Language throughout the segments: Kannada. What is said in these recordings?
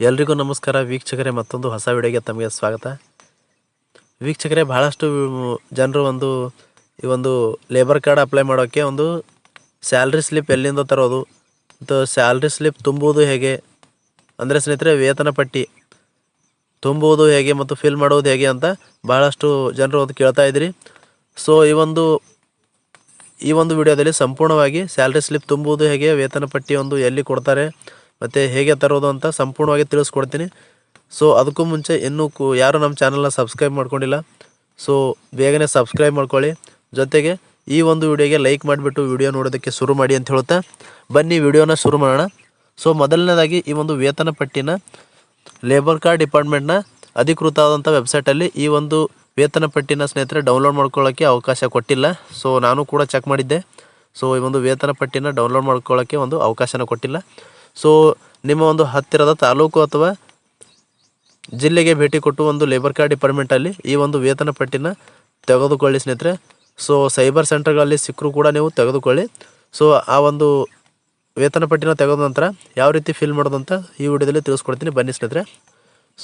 ಎಲ್ರಿಗೂ ನಮಸ್ಕಾರ. ವೀಕ್ಷಕರೇ, ಮತ್ತೊಂದು ಹೊಸ ವಿಡಿಯೋಗೆ ತಮಗೆ ಸ್ವಾಗತ. ವೀಕ್ಷಕರೇ ಭಾಳಷ್ಟು ಜನರು ಒಂದು ಈ ಒಂದು ಲೇಬರ್ ಕಾರ್ಡ್ ಅಪ್ಲೈ ಮಾಡೋಕ್ಕೆ ಒಂದು ಸ್ಯಾಲ್ರಿ ಸ್ಲಿಪ್ ಎಲ್ಲಿಂದ ತರೋದು, ಮತ್ತು ಸ್ಯಾಲ್ರಿ ಸ್ಲಿಪ್ ತುಂಬುವುದು ಹೇಗೆ, ಅಂದರೆ ಸ್ನೇಹಿತರೆ, ವೇತನ ಪಟ್ಟಿ ತುಂಬುವುದು ಹೇಗೆ ಮತ್ತು ಫಿಲ್ ಮಾಡುವುದು ಹೇಗೆ ಅಂತ ಭಾಳಷ್ಟು ಜನರು ಒಂದು ಕೇಳ್ತಾ ಇದ್ದೀರಿ ಸೊ ಈ ಒಂದು ಈ ಒಂದು ವಿಡಿಯೋದಲ್ಲಿ ಸಂಪೂರ್ಣವಾಗಿ ಸ್ಯಾಲ್ರಿ ಸ್ಲಿಪ್ ತುಂಬುವುದು ಹೇಗೆ, ವೇತನ ಪಟ್ಟಿ ಒಂದು ಎಲ್ಲಿ ಕೊಡ್ತಾರೆ ಮತ್ತು ಹೇಗೆ ತರೋದು ಅಂತ ಸಂಪೂರ್ಣವಾಗಿ ತಿಳಿಸ್ಕೊಡ್ತೀನಿ. ಸೊ ಅದಕ್ಕೂ ಮುಂಚೆ ಇನ್ನೂ ಕು ಯಾರು ನಮ್ಮ ಚಾನಲ್ನ ಸಬ್ಸ್ಕ್ರೈಬ್ ಮಾಡ್ಕೊಂಡಿಲ್ಲ. ಸೊ ಬೇಗನೆ ಸಬ್ಸ್ಕ್ರೈಬ್ ಮಾಡ್ಕೊಳ್ಳಿ. ಜೊತೆಗೆ ಈ ಒಂದು ವಿಡಿಯೋಗೆ ಲೈಕ್ ಮಾಡಿಬಿಟ್ಟು ವಿಡಿಯೋ ನೋಡೋದಕ್ಕೆ ಶುರು ಮಾಡಿ ಅಂತ ಹೇಳುತ್ತಾ. ಬನ್ನಿ, ವಿಡಿಯೋನ ಶುರು ಮಾಡೋಣ. ಸೊ ಮೊದಲನೇದಾಗಿ ಈ ಒಂದು ವೇತನ ಪಟ್ಟಿನ ಲೇಬರ್ ಕಾರ್ಡ್ ಡಿಪಾರ್ಟ್ಮೆಂಟ್ನ ಅಧಿಕೃತವಾದಂಥ ವೆಬ್ಸೈಟಲ್ಲಿ ಈ ಒಂದು ವೇತನ ಪಟ್ಟಿನ ಸ್ನೇಹಿತರೆ ಡೌನ್ಲೋಡ್ ಮಾಡ್ಕೊಳ್ಳೋಕ್ಕೆ ಅವಕಾಶ ಕೊಟ್ಟಿಲ್ಲ. ಸೊ ನಾನು ಕೂಡ ಚೆಕ್ ಮಾಡಿದ್ದೆ. ಸೊ ಈ ಒಂದು ವೇತನ ಪಟ್ಟಿನ ಡೌನ್ಲೋಡ್ ಮಾಡ್ಕೊಳ್ಳೋಕ್ಕೆ ಒಂದು ಅವಕಾಶನ ಕೊಟ್ಟಿಲ್ಲ. ಸೊ ನಿಮ್ಮ ಒಂದು ಹತ್ತಿರದ ತಾಲೂಕು ಅಥವಾ ಜಿಲ್ಲೆಗೆ ಭೇಟಿ ಕೊಟ್ಟು ಒಂದು ಲೇಬರ್ ಕಾರ್ಡ್ ಡಿಪಾರ್ಟ್ಮೆಂಟಲ್ಲಿ ಈ ಒಂದು ವೇತನ ಪಟ್ಟಿನ ತೆಗೆದುಕೊಳ್ಳಿ ಸ್ನೇಹಿತರೆ. ಸೊ ಸೈಬರ್ ಸೆಂಟರ್ಗಳಲ್ಲಿ ಸಿಕ್ಕರೂ ಕೂಡ ನೀವು ತೆಗೆದುಕೊಳ್ಳಿ. ಸೊ ಆ ಒಂದು ವೇತನ ಪಟ್ಟಿನ ತೆಗೆದ ನಂತರ ಯಾವ ರೀತಿ ಫಿಲ್ ಮಾಡೋದು ಅಂತ ಈ ವಿಡಿಯೋದಲ್ಲಿ ತಿಳಿಸ್ಕೊಡ್ತೀನಿ. ಬನ್ನಿ ಸ್ನೇಹಿತರೆ.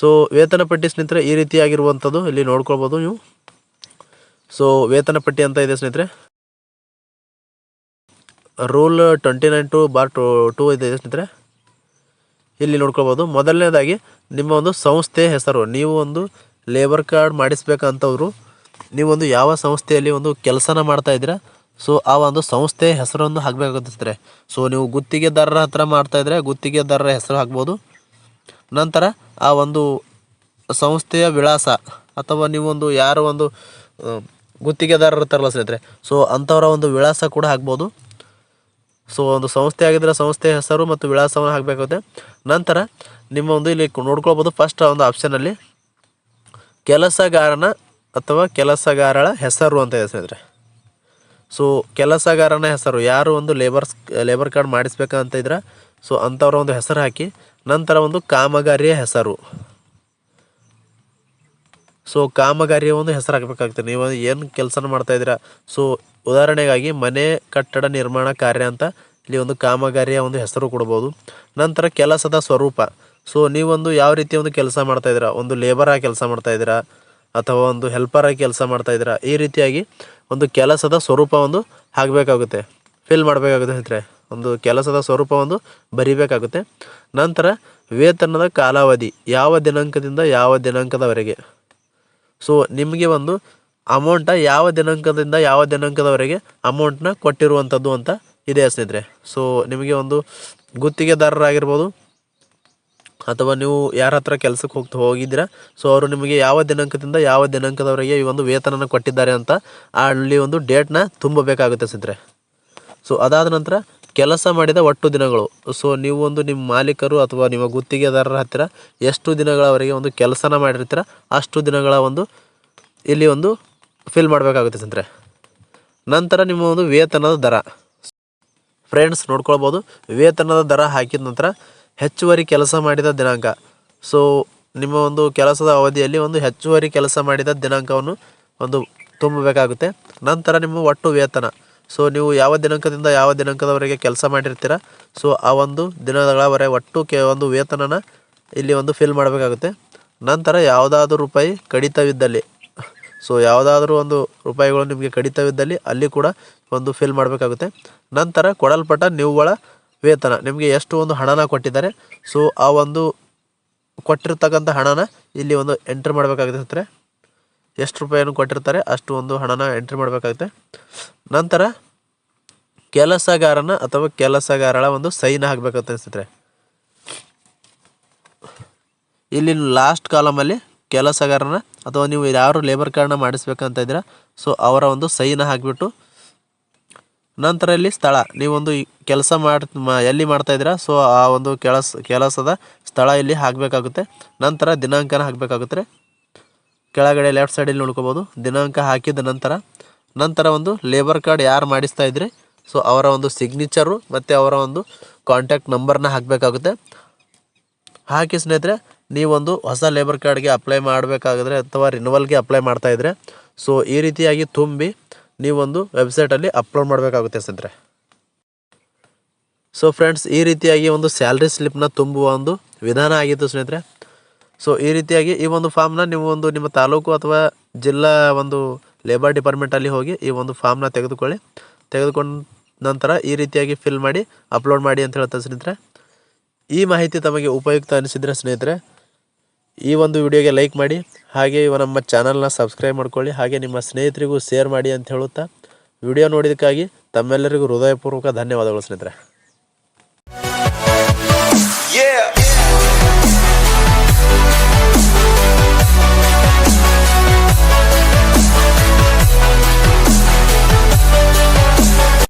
ಸೊ ವೇತನ ಪಟ್ಟಿ ಸ್ನೇಹಿತರೆ ಈ ರೀತಿಯಾಗಿರುವಂಥದ್ದು ಇಲ್ಲಿ ನೋಡ್ಕೊಳ್ಬೋದು ನೀವು. ಸೊ ವೇತನ ಪಟ್ಟಿ ಅಂತ ಇದೆ ಸ್ನೇಹಿತರೆ. Rule twenty nine two bar two two ಇದೆ ಸ್ನೇಹಿತರೆ. ಇಲ್ಲಿ ನೋಡ್ಕೊಳ್ಬೋದು. ಮೊದಲನೇದಾಗಿ ನಿಮ್ಮ ಒಂದು ಸಂಸ್ಥೆ ಹೆಸರು, ನೀವು ಒಂದು ಲೇಬರ್ ಕಾರ್ಡ್ ಮಾಡಿಸ್ಬೇಕಂತವ್ರು ನೀವೊಂದು ಯಾವ ಸಂಸ್ಥೆಯಲ್ಲಿ ಒಂದು ಕೆಲಸನ ಮಾಡ್ತಾ ಇದ್ದೀರಾ, ಸೊ ಆ ಒಂದು ಸಂಸ್ಥೆ ಹೆಸರನ್ನು ಹಾಕಬೇಕಾಗುತ್ತೆ ಸೊ ನೀವು ಗುತ್ತಿಗೆದಾರರ ಹತ್ರ ಮಾಡ್ತಾ ಇದ್ರೆ ಗುತ್ತಿಗೆದಾರರ ಹೆಸರು ಹಾಕ್ಬೋದು. ನಂತರ ಆ ಒಂದು ಸಂಸ್ಥೆಯ ವಿಳಾಸ, ಅಥವಾ ನೀವೊಂದು ಯಾರು ಒಂದು ಗುತ್ತಿಗೆದಾರರ ಇರ್ತಾರಲ್ಲ ಸ್ನೇಹಿತರೆ, ಸೊ ಅಂಥವರ ಒಂದು ವಿಳಾಸ ಕೂಡ ಹಾಕ್ಬೋದು. ಸೊ ಒಂದು ಸಂಸ್ಥೆ ಆಗಿದ್ದರೆ ಸಂಸ್ಥೆ ಹೆಸರು ಮತ್ತು ವಿಳಾಸವನ್ನು ಹಾಕಬೇಕಾಗುತ್ತೆ. ನಂತರ ನಿಮ್ಮ ಒಂದು ಇಲ್ಲಿ ನೋಡ್ಕೊಳ್ಬೋದು ಫಸ್ಟ್ ಒಂದು ಆಪ್ಷನಲ್ಲಿ ಕೆಲಸಗಾರನ ಅಥವಾ ಕೆಲಸಗಾರಳ ಹೆಸರು ಅಂತ ಸ್ನೇಹಿತರೆ ಸೊ ಕೆಲಸಗಾರನ ಹೆಸರು, ಯಾರು ಒಂದು ಲೇಬರ್ಸ್ ಲೇಬರ್ ಕಾರ್ಡ್ ಮಾಡಿಸ್ಬೇಕಂತ ಇದ್ರೆ ಸೊ ಅಂಥವ್ರ ಒಂದು ಹೆಸರು ಹಾಕಿ, ನಂತರ ಒಂದು ಕಾಮಗಾರಿಯ ಹೆಸರು. ಸೊ ಕಾಮಗಾರಿಯ ಒಂದು ಹೆಸರು ಹಾಕಬೇಕಾಗ್ತದೆ ನೀವು ಏನು ಕೆಲಸ ಮಾಡ್ತಾ ಇದ್ದೀರಾ? ಸೊ ಉದಾಹರಣೆಗಾಗಿ ಮನೆ ಕಟ್ಟಡ ನಿರ್ಮಾಣ ಕಾರ್ಯ ಅಂತ ಇಲ್ಲಿ ಒಂದು ಕಾಮಗಾರಿಯ ಒಂದು ಹೆಸರು ಕೊಡ್ಬೋದು. ನಂತರ ಕೆಲಸದ ಸ್ವರೂಪ. ಸೊ ನೀವೊಂದು ಯಾವ ರೀತಿ ಒಂದು ಕೆಲಸ ಮಾಡ್ತಾ ಇದ್ದೀರಾ? ಒಂದು ಲೇಬರಾಗಿ ಕೆಲಸ ಮಾಡ್ತಾ ಇದ್ದೀರಾ? ಅಥವಾ ಒಂದು ಹೆಲ್ಪರಾಗಿ ಕೆಲಸ ಮಾಡ್ತಾ ಇದ್ದೀರಾ? ಈ ರೀತಿಯಾಗಿ ಒಂದು ಕೆಲಸದ ಸ್ವರೂಪ ಒಂದು ಆಗಬೇಕಾಗುತ್ತೆ ಫಿಲ್ ಮಾಡಬೇಕಾಗುತ್ತೆ ಸ್ನೇಹಿತರೆ. ಒಂದು ಕೆಲಸದ ಸ್ವರೂಪ ಒಂದು ಬರಿಬೇಕಾಗುತ್ತೆ. ನಂತರ ವೇತನದ ಕಾಲಾವಧಿ. ಯಾವ ದಿನಾಂಕದಿಂದ ಯಾವ ದಿನಾಂಕದವರೆಗೆ? ಸೊ ನಿಮಗೆ ಒಂದು ಅಮೌಂಟ ಯಾವ ದಿನಾಂಕದಿಂದ ಯಾವ ದಿನಾಂಕದವರೆಗೆ ಅಮೌಂಟ್ನ ಕೊಟ್ಟಿರುವಂಥದ್ದು ಅಂತ ಇದೆ ಸ್ನೇಹಿತರೆ. ಸೊ ನಿಮಗೆ ಒಂದು ಗುತ್ತಿಗೆದಾರರಾಗಿರ್ಬೋದು ಅಥವಾ ನೀವು ಯಾರ ಹತ್ರ ಕೆಲಸಕ್ಕೆ ಹೋಗ್ತಾ ಹೋಗಿದ್ದೀರಾ ಸೊ ಅವರು ನಿಮಗೆ ಯಾವ ದಿನಾಂಕದಿಂದ ಯಾವ ದಿನಾಂಕದವರೆಗೆ ಈ ಒಂದು ವೇತನನ ಕೊಟ್ಟಿದ್ದಾರೆ ಅಂತ ಅಲ್ಲಿ ಒಂದು ಡೇಟ್ನ ತುಂಬಬೇಕಾಗುತ್ತೆ ಸ್ನೇಹಿತರೆ. ಸೊ ಅದಾದ ನಂತರ ಕೆಲಸ ಮಾಡಿದ ಒಟ್ಟು ದಿನಗಳು. ಸೊ ನೀವು ಒಂದು ನಿಮ್ಮ ಮಾಲೀಕರು ಅಥವಾ ನಿಮ್ಮ ಗುತ್ತಿಗೆದಾರರ ಹತ್ತಿರ ಎಷ್ಟು ದಿನಗಳವರೆಗೆ ಒಂದು ಕೆಲಸನ ಮಾಡಿರ್ತೀರ, ಅಷ್ಟು ದಿನಗಳ ಒಂದು ಇಲ್ಲಿ ಒಂದು ಫಿಲ್ ಮಾಡಬೇಕಾಗುತ್ತೆ ಸ್ನೇಹಿತರೆ. ನಂತರ ನಿಮ್ಮ ಒಂದು ವೇತನದ ದರ. ಫ್ರೆಂಡ್ಸ್ ನೋಡ್ಕೊಳ್ಬೋದು. ವೇತನದ ದರ ಹಾಕಿದ ನಂತರ ಹೆಚ್ಚುವರಿ ಕೆಲಸ ಮಾಡಿದ ದಿನಾಂಕ. ಸೊ ನಿಮ್ಮ ಒಂದು ಕೆಲಸದ ಅವಧಿಯಲ್ಲಿ ಒಂದು ಹೆಚ್ಚುವರಿ ಕೆಲಸ ಮಾಡಿದ ದಿನಾಂಕವನ್ನು ಒಂದು ತುಂಬಬೇಕಾಗುತ್ತೆ. ನಂತರ ನಿಮ್ಮ ಒಟ್ಟು ವೇತನ. ಸೊ ನೀವು ಯಾವ ದಿನಾಂಕದಿಂದ ಯಾವ ದಿನಾಂಕದವರೆಗೆ ಕೆಲಸ ಮಾಡಿರ್ತೀರ? ಸೊ ಆ ಒಂದು ದಿನಗಳವರೆಗೆ ಒಟ್ಟು ಕೆ ಒಂದು ವೇತನನ ಇಲ್ಲಿ ಒಂದು ಫಿಲ್ ಮಾಡಬೇಕಾಗುತ್ತೆ. ನಂತರ ಯಾವುದಾದ್ರೂ ರೂಪಾಯಿ ಕಡಿತವಿದ್ದಲ್ಲಿ ಸೊ ಯಾವುದಾದ್ರೂ ಒಂದು ರೂಪಾಯಿಗಳು ನಿಮಗೆ ಕಡಿತವಿದ್ದಲ್ಲಿ ಅಲ್ಲಿ ಕೂಡ ಒಂದು ಫಿಲ್ ಮಾಡಬೇಕಾಗುತ್ತೆ. ನಂತರ ಕೊಡಲ್ಪಟ್ಟ ನಿವ್ವಳ ವೇತನ, ನಿಮಗೆ ಎಷ್ಟು ಒಂದು ಹಣನ ಕೊಟ್ಟಿದ್ದಾರೆ ಸೊ ಆ ಒಂದು ಕೊಟ್ಟಿರ್ತಕ್ಕಂಥ ಹಣನ ಇಲ್ಲಿ ಒಂದು ಎಂಟ್ರ್ ಮಾಡಬೇಕಾಗುತ್ತೆ ಸ್ನೇಹಿತರೆ ಎಷ್ಟು ರೂಪಾಯಿಯನ್ನು ಕೊಟ್ಟಿರ್ತಾರೆ, ಅಷ್ಟು ಒಂದು ಹಣನ ಎಂಟ್ರಿ ಮಾಡಬೇಕಾಗುತ್ತೆ. ನಂತರ ಕೆಲಸಗಾರನ ಅಥವಾ ಕೆಲಸಗಾರಳ ಒಂದು ಸೈನ್ ಹಾಕಬೇಕಂತ ಅನಿಸ್ತಿದ್ರೆ ಇಲ್ಲಿ ಲಾಸ್ಟ್ ಕಾಲಮಲ್ಲಿ ಕೆಲಸಗಾರನ ಅಥವಾ ನೀವು ಯಾರು ಲೇಬರ್ ಕಾರ್ಡ್ನ ಮಾಡಿಸ್ಬೇಕಂತ ಇದ್ದೀರಾ ಸೊ ಅವರ ಒಂದು ಸೈನ್ ಹಾಕಿಬಿಟ್ಟು ನಂತರ ಇಲ್ಲಿ ಸ್ಥಳ, ನೀವೊಂದು ಕೆಲಸ ಮಾಡಿ ಎಲ್ಲಿ ಮಾಡ್ತಾ ಇದ್ದೀರಾ ಸೊ ಆ ಒಂದು ಕೆಲಸ, ಕೆಲಸದ ಸ್ಥಳ ಇಲ್ಲಿ ಹಾಕಬೇಕಾಗುತ್ತೆ. ನಂತರ ದಿನಾಂಕನ ಹಾಕಬೇಕಾಗುತ್ತೆ. ಕೆಳಗಡೆ ಲೆಫ್ಟ್ ಸೈಡಲ್ಲಿ ನೋಡ್ಕೋಬೋದು. ದಿನಾಂಕ ಹಾಕಿದ ನಂತರ ನಂತರ ಒಂದು ಲೇಬರ್ ಕಾರ್ಡ್ ಯಾರು ಮಾಡಿಸ್ತಾ ಇದ್ರಿ? ಸೊ ಅವರ ಒಂದು ಸಿಗ್ನೇಚರು ಮತ್ತು ಅವರ ಒಂದು ಕಾಂಟ್ಯಾಕ್ಟ್ ನಂಬರ್ನ ಹಾಕಬೇಕಾಗುತ್ತೆ. ಹಾಕಿ ಸ್ನೇಹಿತರೆ, ನೀವೊಂದು ಹೊಸ ಲೇಬರ್ ಕಾರ್ಡ್ಗೆ ಅಪ್ಲೈ ಮಾಡಬೇಕಾದ್ರೆ ಅಥವಾ ರಿನುವಲ್ಗೆ ಅಪ್ಲೈ ಮಾಡ್ತಾ ಇದ್ರೆ ಸೊ ಈ ರೀತಿಯಾಗಿ ತುಂಬಿ ನೀವೊಂದು ವೆಬ್ಸೈಟಲ್ಲಿ ಅಪ್ಲೋಡ್ ಮಾಡಬೇಕಾಗುತ್ತೆ ಸ್ನೇಹಿತರೆ. ಸೊ ಫ್ರೆಂಡ್ಸ್ ಈ ರೀತಿಯಾಗಿ ಒಂದು ಸ್ಯಾಲ್ರಿ ಸ್ಲಿಪ್ನ ತುಂಬುವ ಒಂದು ವಿಧಾನ ಆಗಿತ್ತು ಸ್ನೇಹಿತರೆ. ಸೊ ಈ ರೀತಿಯಾಗಿ ಈ ಒಂದು ಫಾರ್ಮ್ನ ನೀವು ಒಂದು ನಿಮ್ಮ ತಾಲೂಕು ಅಥವಾ ಜಿಲ್ಲಾ ಒಂದು ಲೇಬರ್ ಡಿಪಾರ್ಟ್ಮೆಂಟಲ್ಲಿ ಹೋಗಿ ಈ ಒಂದು ಫಾರ್ಮ್ನ ತೆಗೆದುಕೊಳ್ಳಿ. ತೆಗೆದುಕೊಂಡ ನಂತರ ಈ ರೀತಿಯಾಗಿ ಫಿಲ್ ಮಾಡಿ ಅಪ್ಲೋಡ್ ಮಾಡಿ ಅಂತ ಹೇಳ್ತಾರೆ ಸ್ನೇಹಿತರೆ. ಈ ಮಾಹಿತಿ ತಮಗೆ ಉಪಯುಕ್ತ ಅನಿಸಿದ್ರೆ ಸ್ನೇಹಿತರೆ, ಈ ಒಂದು ವಿಡಿಯೋಗೆ ಲೈಕ್ ಮಾಡಿ, ಹಾಗೆ ಇವ ನಮ್ಮ ಚಾನಲ್ನ ಸಬ್ಸ್ಕ್ರೈಬ್ ಮಾಡ್ಕೊಳ್ಳಿ, ಹಾಗೆ ನಿಮ್ಮ ಸ್ನೇಹಿತರಿಗೂ ಶೇರ್ ಮಾಡಿ ಅಂತ ಹೇಳುತ್ತಾ ವಿಡಿಯೋ ನೋಡಿದಕ್ಕಾಗಿ ತಮ್ಮೆಲ್ಲರಿಗೂ ಹೃದಯಪೂರ್ವಕ ಧನ್ಯವಾದಗಳು ಸ್ನೇಹಿತರೆ.